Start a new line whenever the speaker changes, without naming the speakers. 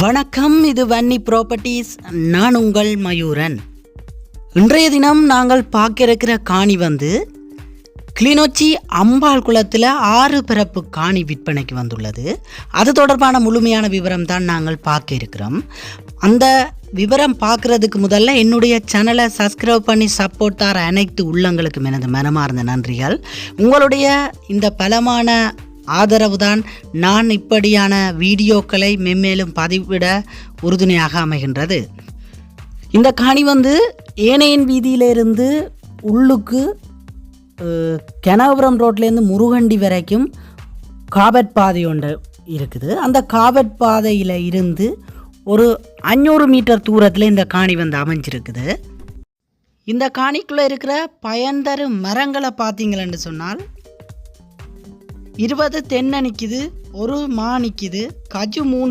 வணக்கம் இது வன்னி ப்ராப்பர்ட்டிஸ் நான் உங்கள் மயூரன். இன்றைய தினம் நாங்கள் பார்க்க இருக்கிற காணி வந்து கிளிநொச்சி அம்பாள் குளத்தில் ஆறு பிறப்பு காணி விற்பனைக்கு வந்துள்ளது. அது தொடர்பான முழுமையான விவரம் தான் நாங்கள் பார்க்க இருக்கிறோம் அந்த விவரம் பார்க்குறதுக்கு முதல்ல என்னுடைய சேனலை சப்ஸ்கிரைப் பண்ணி சப்போர்ட் தர அனைத்து உள்ளங்களுக்கும் எனது மனமார்ந்த நன்றிகள். உங்களுடைய இந்த பலமான ஆதரவு தான் நான் இப்படியான வீடியோக்களை மென்மேலும் பதிவிட உறுதுணையாக அமைகின்றது. இந்த காணி வந்து ஏனையன் வீதியிலிருந்து உள்ளுக்கு அஹ், கனகபுரம் ரோட்லேருந்து முருகண்டி வரைக்கும் காபட் பாதை ஒன்று இருக்குது. அந்த காபட் பாதையில் இருந்து ஒரு அஞ்சூறு மீட்டர் தூரத்தில் இந்த காணி வந்து அமைஞ்சிருக்குது. இந்த காணிக்குள்ளே இருக்கிற பயன்தரு மரங்களை பார்த்தீங்களன்னு சொன்னால் இருபது தென்னை நிற்கிது ஒரு மா நிற்கிது கஜு மூணு